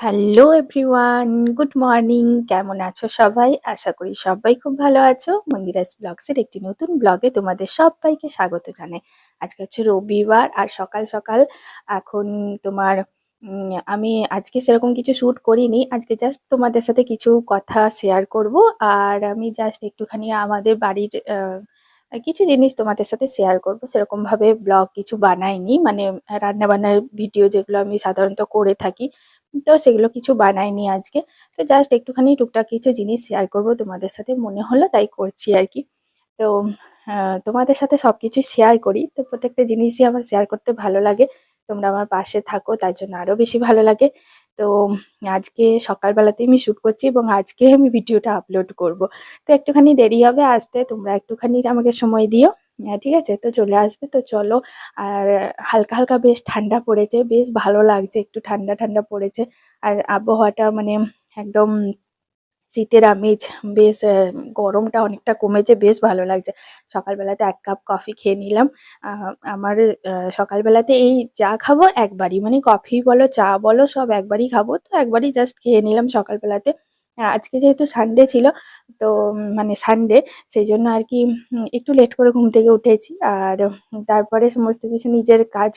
Hello everyone good morning কেমন আছো সবাই? আশা করি সবাই খুব ভালো আছো। মন্দিরাস ব্লগসের একটি নতুন ব্লগে তোমাদের সবাইকে স্বাগত জানাই। আজকে হচ্ছে রবিবার আর সকাল সকাল এখন তোমার আমি আজকে সেরকম কিছু শ্যুট করিনি। আজকে জাস্ট তোমাদের সাথে কিছু কথা শেয়ার করব। আর আমি জাস্ট একটুখানি আমাদের বাড়ির কিছু জিনিস তোমাদের সাথে শেয়ার করব। সেরকম ভাবে ব্লগ কিছু বানাইনি। মানে রান্না বান্নার ভিডিও যেগুলো আমি সাধারণত করে থাকি, তো সেগুলো কিছু বানাইনি আজকে। তো জাস্ট একটুখানি টুকটাক কিছু জিনিস শেয়ার করব। তোমাদের সাথে মনে হলো তাই করছি আর কি। তো তোমাদের সাথে সব কিছু শেয়ার করি। তো প্রত্যেকটা জিনিসই আমার শেয়ার করতে ভালো লাগে। তোমরা আমার পাশে থাকো, তার জন্য আরও বেশি ভালো লাগে। তো আজকে সকালবেলাতেই আমি শ্যুট করছি এবং আজকে আমি ভিডিওটা আপলোড করব। তো একটুখানি দেরি হবে আসতে তোমরা একটুখানি আমাকে সময় দিও। আহ, ঠিক আছে? তো চলে আসবে তো চলো। আর হালকা হালকা বেশ ঠান্ডা পড়েছে বেশ ভালো লাগছে একটু ঠান্ডা ঠান্ডা পড়েছে। আর আবহাওয়াটা মানে একদম শীতের আমেজ, বেশ গরমটা অনেকটা কমেছে, বেশ ভালো লাগছে। সকালবেলাতে এক কাপ কফি খেয়ে নিলাম। আমার সকালবেলাতে এই চা খাব একবারই। মানে কফি বলো, চা বলো, সব একবারই খাব। তো একবারই জাস্ট খেয়ে নিলাম সকালবেলাতে। আজকে যেহেতু সানডে ছিল, তো মানে সানডে সেই জন্য আর কি একটু লেট করে ঘুম থেকে উঠেছি। আর তারপরে সমস্ত কিছু নিজের কাজ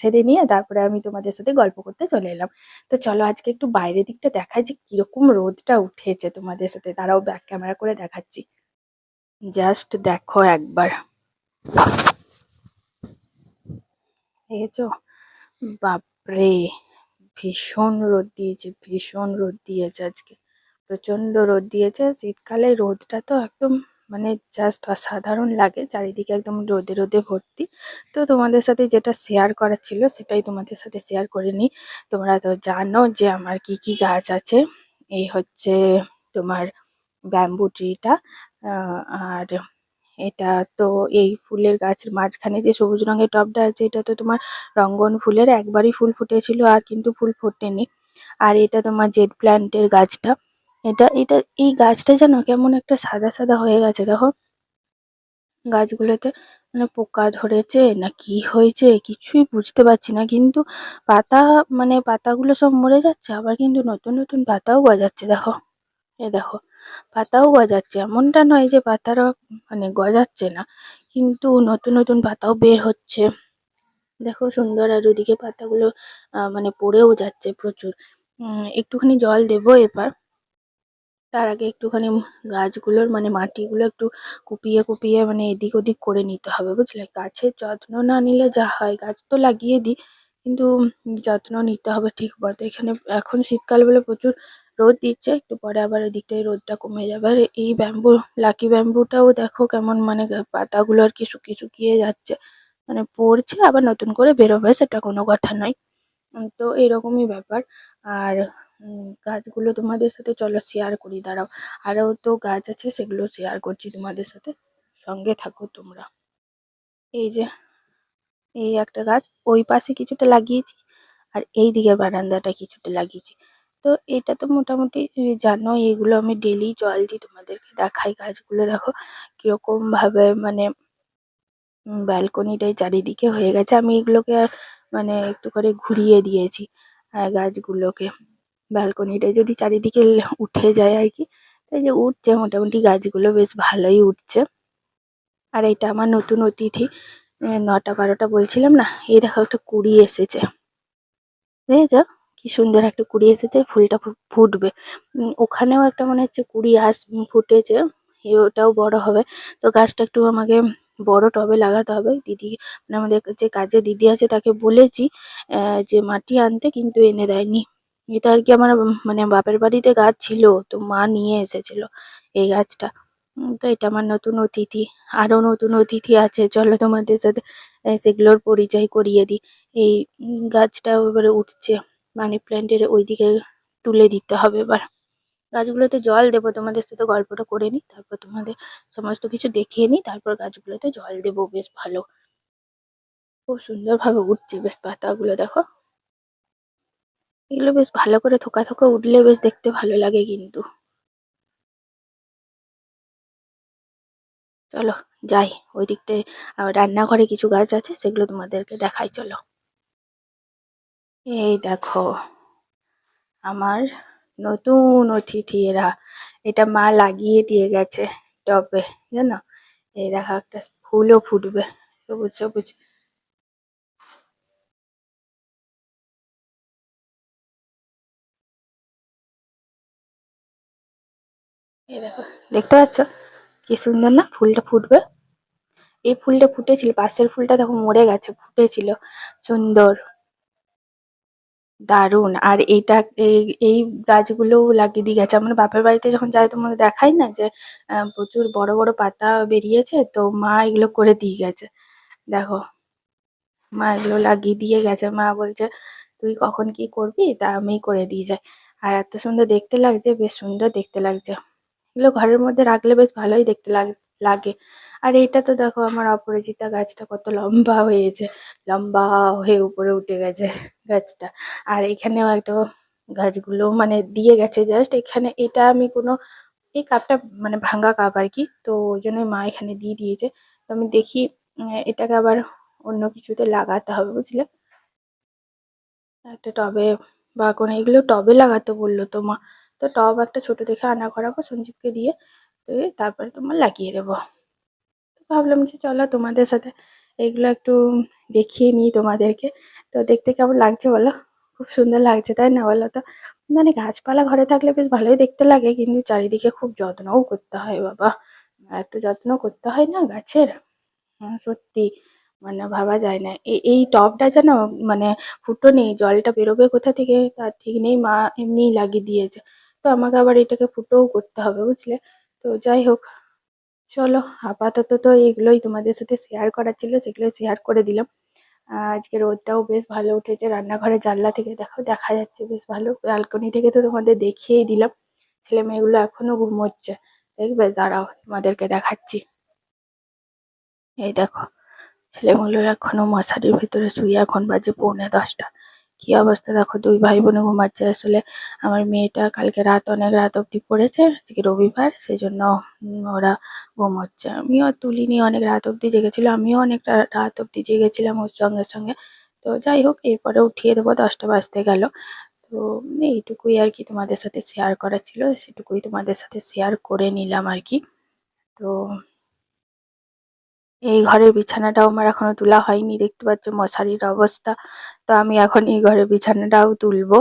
সেরে নিয়ে তারপরে আমি তোমাদের সাথে গল্প করতে চলে এলাম। তো চলো আজকে একটু বাইরের দিকটা দেখাই যে কীরকম রোদটা উঠেছে তোমাদের সাথে। তারাও ব্যাক ক্যামেরা করে দেখাচ্ছি। জাস্ট দেখো একবার। বাপরে, ভীষণ রোদ দিয়েছে, ভীষণ রোদ দিয়েছে আজকে। প্রচণ্ড রোদ দিয়েছে। শীতকালে রোদটা তো একদম মানে জাস্ট অসাধারণ লাগে, চারিদিকে একদম রোদে রোদে ভর্তি। তো তোমাদের সাথে যেটা শেয়ার করার ছিল সেটাই তোমাদের সাথে শেয়ার করে নিই। তোমরা তো জানো যে আমার কি কি গাছ আছে। এই হচ্ছে তোমার ব্যাম্বু ট্রিটা আর এটা তো এই ফুলের গাছের মাঝখানে যে সবুজ রঙের টবটা আছে, এটা তো তোমার রঙ্গন ফুলের। একবারই ফুল ফুটেছিল আর কিন্তু ফুল ফোটেনি। আর এটা তোমার জেড প্ল্যান্টের গাছটা। এটা এটা, এই গাছটা যেন কেমন একটা সাদা সাদা হয়ে গেছে, দেখো। গাছগুলোতে মানে পোকা ধরেছে না কি হয়েছে কিছুই বুঝতে পারছি না, কিন্তু পাতা মানে পাতাগুলো সব মরে যাচ্ছে, আবার কিন্তু নতুন নতুন পাতাও গজাচ্ছে, দেখো। এ দেখো, পাতাও গজাচ্ছে। এমনটা নয় যে পাতারা মানে গজাচ্ছে না, কিন্তু নতুন নতুন পাতাও বের হচ্ছে। দেখো সুন্দর, আর ওদিকে পাতাগুলো মানে পড়েও যাচ্ছে প্রচুর। একটুখানি জল দেবো এবার। তার আগে একটুখানি গাছগুলোর মানে মাটিগুলো একটু কুপিয়ে কুপিয়ে মানে এদিক ওদিক করে নিতে হবে, বুঝলে? গাছের যত্ন না নিলে যা হয়, গাছ তো লাগিয়ে দিই, কিন্তু যত্ন নিতে হবে ঠিক মতো। এখানে এখন শীতকাল বলে প্রচুর রোদ দিচ্ছে, একটু পরে আবার এদিকটায় রোদটা কমে যাবে। আর এই ব্যাম্বু, লাকি ব্যাম্বুটাও দেখো কেমন মানে পাতাগুলো আর কি শুকিয়ে শুকিয়ে যাচ্ছে। মানে পড়ছে, আবার নতুন করে বেরোবে, সেটা কোনো কথা নয়। তো এরকমই ব্যাপার। আর গাছগুলো তোমাদের সাথে, চলো শেয়ার করি, দাঁড়াও। আরও তো গাছ আছে, সেগুলো শেয়ার করছি তোমাদের সাথে। সঙ্গে থাকো তোমরা। এই যে, এই একটা গাছ, ওই পাশে কিছুটা লাগিয়েছি, আর এই দিকে বারান্দাটা কিছুটা লাগিয়েছি। তো এটা তো মোটামুটি জানো, এগুলো আমি ডেলি জল দিই তোমাদেরকে দেখাই গাছগুলো, দেখো কীরকমভাবে মানে ব্যালকনিটাই চারিদিকে হয়ে গেছে। আমি এগুলোকে মানে একটু করে ঘুরিয়ে দিয়েছি গাছগুলোকে। ব্যালকনিটা যদি চারিদিকে উঠে যায় আর কি, তাই যে উঠছে মোটামুটি গাছগুলো বেশ ভালোই উঠছে। আর এটা আমার নতুন অতিথি নটা বারোটা বলছিলাম না, এই দেখো একটা কুড়ি এসেছে। দেখেছ কি সুন্দর একটা কুড়ি এসেছে, ফুলটা ফুটবে। ওখানেও একটা মনে হচ্ছে কুড়ি আস ফুটেছে ওটাও বড় হবে। তো গাছটা একটু আমাকে বড় টবে লাগাতে হবে। দিদি মানে আমাদের যে কাজে দিদি আছে, তাকে বলেছি যে মাটি আনতে, কিন্তু এনে দেয়নি। এটা আর কি আমার মানে বাপের বাড়িতে গাছ ছিল, তো মা নিয়ে এসেছিল এই গাছটা। তো এটা আমার নতুন অতিথি আরও নতুন অতিথি আছে, চলো তোমাদের সাথে সেগুলোর পরিচয় করিয়ে দিই। এই গাছটা এবারে উঠছে, মানি প্ল্যান্টের ওইদিকে তুলে দিতে হবে এবার। গাছগুলোতে জল দেবো, তোমাদের সাথে গল্পটা করে নিই, তারপর তোমাদের সমস্ত কিছু দেখিয়ে নিই, তারপর গাছগুলোতে জল দেবো, বেশ ভালো। খুব সুন্দর ভাবে উঠছে, বেশ পাতাগুলো দেখো। এগুলো বেশ ভালো করে থোকা থোকা উঠলে বেশ দেখতে ভালো লাগে কিন্তু। চলো, যাই ওই দিকটায় রান্নাঘরে কিছু গাছ আছে, সেগুলো তোমাদেরকে দেখাই, চলো। এই দেখো, আমার নতুন অতিথি এরা, এটা মা লাগিয়ে দিয়ে গেছে টবে, জানো? এই দেখো একটা ফুলও ফুটবে, সবুজ সবুজ। এই দেখো, দেখতে পাচ্ছ? কি সুন্দর না ফুলটা ফুটবে? এই ফুলটা ফুটেছিল, পাশের ফুলটা দেখো মরে গেছে, ফুটেছিল। সুন্দর। দারুণ। আর এইটা, এই গাছগুলো লাগিয়ে দিয়ে গেছে। আমার বাপের বাড়িতে যখন যাই তোমাকে দেখাই না যে প্রচুর বড় বড় পাতা বেরিয়েছে? তো মা এগুলো করে দিয়ে গেছে। দেখো, মা এগুলো লাগিয়ে দিয়ে গেছে। মা বলছে, তুই কখন কি করবি? তা আমি করে দিয়ে যাই। আর এত সুন্দর দেখতে লাগছে, বেশ সুন্দর দেখতে লাগছে। এগুলো ঘরের মধ্যে রাখলে বেশ ভালোই দেখতে লাগ- আর এইটা তো দেখো আমার অপরাজিতা গাছটা কত লম্বা হয়েছে, লম্বা হয়ে উপরে উঠে গেছে গাছটা। আর এখানেও একটা গাছগুলো মানে দিয়ে গেছে জাস্ট এখানে এটা আমি কোনো, এই কাপটা মানে ভাঙা কাপ আর কি, তো ওই জন্য মা এখানে দিয়ে দিয়েছে। তো আমি দেখি এটাকে আবার অন্য কিছুতে লাগাতে হবে, বুঝলে? একটা টবে বা কোনো, এগুলো টবে লাগাতে বলল তো মা। তো টব একটা ছোট দেখে আনা করাবো সঞ্জীবকে দিয়ে। তারপরে তোমার লাগিয়ে দেবো। ভাবলাম যে চলো তোমাদের সাথে এগুলো একটু দেখিয়ে নিই তোমাদেরকে। তো দেখতে কেমন লাগছে বলো? খুব সুন্দর লাগছে তাই না বলো তো? মানে গাছপালা ঘরে থাকলে বেশ ভালোই দেখতে লাগে কিন্তু চারিদিকে খুব যত্নও করতে হয় বাবা। এত যত্ন করতে হয় না গাছের? হ্যাঁ, সত্যি। মানে ভাবা যায় না। এই টবটা যেন মানে ফুটো নেই জলটা বেরোবে কোথা থেকে তার ঠিক নেই মা এমনিই লাগিয়ে দিয়েছে। তো আমাকে আবার এটাকে ফুটোও করতে হবে, বুঝলে? তো যাই হোক, চলো, আপাতত তো এগুলোই তোমাদের সাথে শেয়ার করার ছিল সেগুলো শেয়ার করে দিলাম। আজকে রোদটাও বেশ ভালো উঠেছে, রান্নাঘরের জানলা থেকে দেখো, দেখা যাচ্ছে বেশ ভালো। ব্যালকনি থেকে তো তোমাদের দেখিয়েই দিলাম, ছেলে মেয়েগুলো এখনও ঘুমোচ্ছে। দেখবে, দাঁড়াও, তোমাদেরকে দেখাচ্ছি। এই দেখো ছেলেগুলো এখনও মশারির ভিতরে শুয়ে, এখন বাজে পৌনে দশটা। কি অবস্থা? দেখো, দুই ভাই বোনে ঘুমাচ্ছে। আসলে আমার মেয়েটা কালকে রাত অনেক রাত অবধি পড়েছে, আজকে রবিবার সেই জন্য ওরা ঘুমোচ্ছে। আমিও তুলিনি, অনেক রাত অবধি জেগেছিল। আমিও অনেক রাত অবধি জেগেছিলাম ওর সঙ্গে সঙ্গে। তো যাই হোক, এরপরে উঠিয়ে দেবো, দশটা বাজতে গেল। তো এইটুকুই আর কি তোমাদের সাথে শেয়ার করা ছিল, সেটুকুই তোমাদের সাথে শেয়ার করে নিলাম আর কি। তো এই ঘরের বিছানাটাও আমার এখনও তোলা হয়নি, দেখতে পাচ্ছ মশারির অবস্থা। তো আমি এখন এই ঘরের বিছানাটাও তুলবো।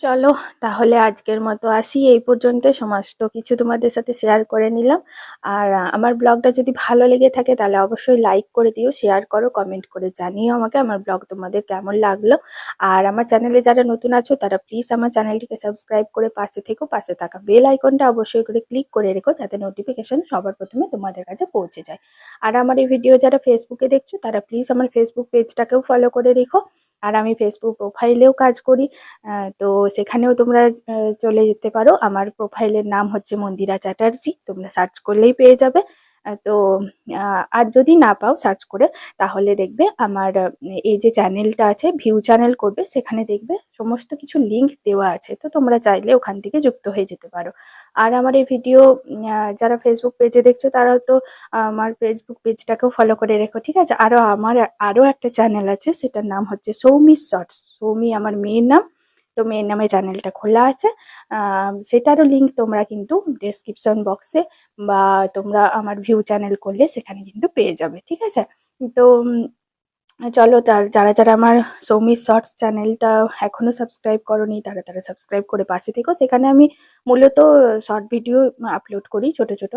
চলো তাহলে আজকের মতো আসি। এই পর্যন্ত সমস্ত কিছু তোমাদের সাথে শেয়ার করে নিলাম। আর আমার ব্লগটা যদি ভালো লেগে থাকে তাহলে অবশ্যই লাইক করে দিও শেয়ার করো কমেন্ট করে জানিও আমাকে আমার ব্লগ তোমাদের কেমন লাগল। আর আমার চ্যানেলে যারা নতুন আছো তারা প্লিজ আমার চ্যানেলটিকে সাবস্ক্রাইব করে পাশে থেকো। পাশে থাকা বেল আইকনটা অবশ্যই করে ক্লিক করে রেখো যাতে নোটিফিকেশন সবার প্রথমে তোমাদের কাছে পৌঁছে যায়। আর আমার এই ভিডিও যারা ফেসবুকে দেখছ তারা প্লিজ আমার ফেসবুক পেজটাকেও ফলো করে রেখো। আর আমি ফেসবুক প্রোফাইলেও কাজ করি। তো সেখানেও তোমরা চলে যেতে পারো। আমার প্রোফাইলের নাম হচ্ছে মন্দিরা চ্যাটার্জি। তোমরা সার্চ করলেই পেয়ে যাবে। তো আর যদি না পাও সার্চ করে, তাহলে দেখবে আমার এই যে চ্যানেলটা আছে ভিউ চ্যানেল করবে, সেখানে দেখবে সমস্ত কিছু লিংক দেওয়া আছে। তো তোমরা চাইলে ওখান থেকে যুক্ত হয়ে যেতে পারো। আর আমার এই ভিডিও যারা ফেসবুক পেজে দেখছ, তারা তো আমার ফেসবুক পেজটাকেও ফলো করে রেখো, ঠিক আছে? আরও আমার আরও একটা চ্যানেল আছে, সেটার নাম হচ্ছে সৌমি শর্টস সৌমি আমার মেয়ের নাম। তো মেয়ের নামে চ্যানেলটা খোলা আছে। সেটারও লিঙ্ক তোমরা কিন্তু ডেসক্রিপশন বক্সে বা তোমরা আমার ভিউ চ্যানেল করলে সেখানে কিন্তু পেয়ে যাবে, ঠিক আছে? তো চলো তার, যারা যারা আমার সৌমি শর্টস চ্যানেলটা এখনও সাবস্ক্রাইব করনি, তারা তারা সাবস্ক্রাইব করে পাশে থেকো। সেখানে আমি মূলত শর্ট ভিডিও আপলোড করি, ছোট ছোট।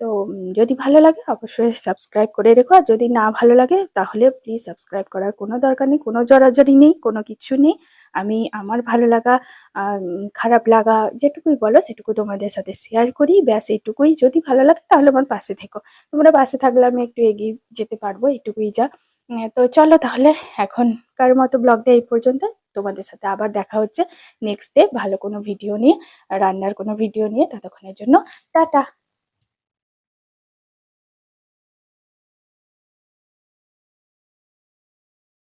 তো যদি ভালো লাগে অবশ্যই সাবস্ক্রাইব করে রেখো। আর যদি না ভালো লাগে, তাহলে প্লিজ সাবস্ক্রাইব করার কোনো দরকার নেই, কোনো জড়াজড়ি নেই, কোনো কিছু নেই। আমি আমার ভালো লাগা খারাপ লাগা যেটুকুই বলো, সেটুকু তোমাদের সাথে শেয়ার করি। ব্যাস, এইটুকুই। যদি ভালো লাগে, তাহলে আমার পাশে থেকো। তোমরা পাশে থাকলে আমি একটু এগিয়ে যেতে পারব, এইটুকুই যা। তো চলো তাহলে এখন এখনকার মতো ব্লগটা এই পর্যন্ত। তোমাদের সাথে আবার দেখা হচ্ছে নেক্সট ডে ভালো কোনো ভিডিও নিয়ে, রান্নার কোনো ভিডিও নিয়ে। ততক্ষণের জন্য টাটা।